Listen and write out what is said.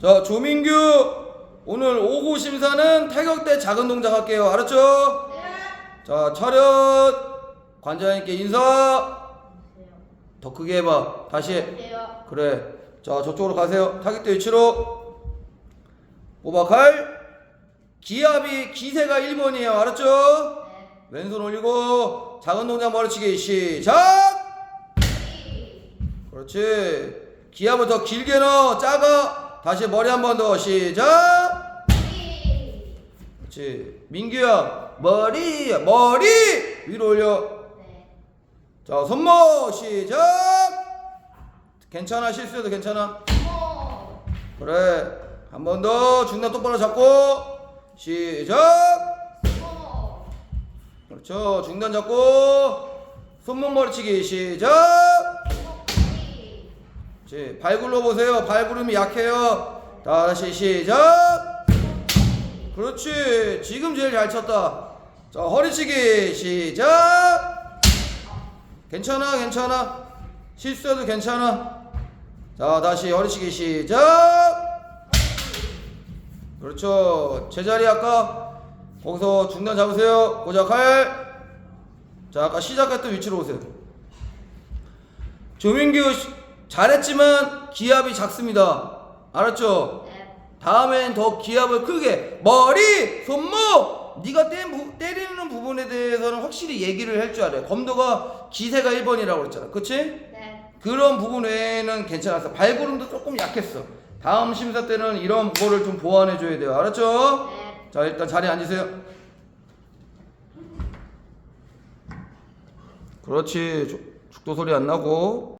자, 조민규 오늘 5구 심사는 타격대 작은 동작 할게요. 알았죠? 자, 차렷 관장님께 인사. 더 크게 해봐. 다시 해. 그래. 자, 저쪽으로 가세요. 타격대 위치로. 오바칼. 기압이 기세가 1번이에요. 알았죠? 네. 왼손 올리고 작은 동작 머리치기 시작. 그렇지. 기압을 더 길게 넣어. 작아. 다시 머리 한 번 더 시작. 그렇지. 민규야 머리 머리 위로 올려. 네. 자 손모 시작. 괜찮아 실수해도 괜찮아. 오. 그래. 한 번 더 중단 똑바로 잡고 시작. 오. 그렇죠. 중단 잡고 손목 머리치기 시작. 오. 그렇지. 발 굴러 보세요. 발 구름이 약해요. 다시 시작. 그렇지. 지금 제일 잘 쳤다. 자, 허리치기 시작. 괜찮아, 괜찮아. 실수해도 괜찮아. 자, 다시 허리치기 시작. 그렇죠. 제자리 아까 거기서 중단 잡으세요. 고작 할. 자, 아까 시작했던 위치로 오세요. 조민규 씨, 잘했지만 기압이 작습니다. 알았죠? 네. 다음엔 더 기압을 크게 머리, 손목 네가 때, 부, 때리는 부분에 대해서는 확실히 얘기를 할 줄 알아요. 검도가 기세가 1번이라고 그랬잖아. 그치? 네. 그런 부분 외에는 괜찮았어. 발구름도 조금 약했어. 다음 심사 때는 이런 거를 좀 보완해 줘야 돼요. 알았죠? 네. 자, 일단 자리에 앉으세요. 그렇지. 죽- 죽도 소리 안 나고.